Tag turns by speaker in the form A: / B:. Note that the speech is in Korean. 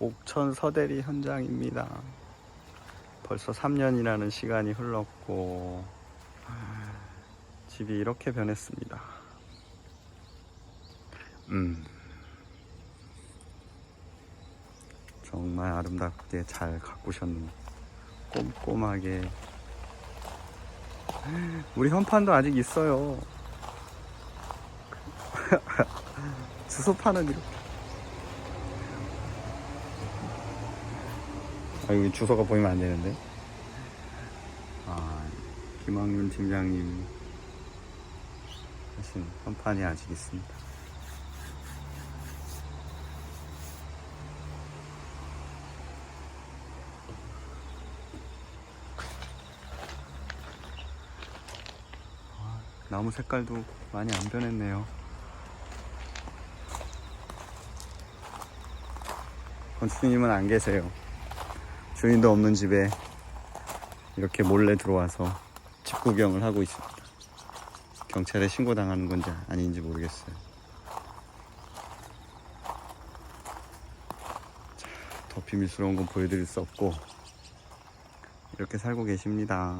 A: 옥천 서대리 현장입니다. 벌써 3년이라는 시간이 흘렀고 집이 이렇게 변했습니다. 음. 정말 아름답게 잘 가꾸셨는 꼼꼼하게 우리 현판도 아직 있어요. 주소판은 이렇게. 아, 여기 주소가 보이면 안 되는데. 아, 김학윤 팀장님 하신 현판이 아직 있습니다. 아, 나무 색깔도 많이 안 변했네요. 건축주님은 안 계세요. 주인도 없는 집에 이렇게 몰래 들어와서 집 구경을 하고 있습니다. 경찰에 신고당하는 건지 아닌지 모르겠어요. 자, 더 비밀스러운 건 보여드릴 수 없고 이렇게 살고 계십니다.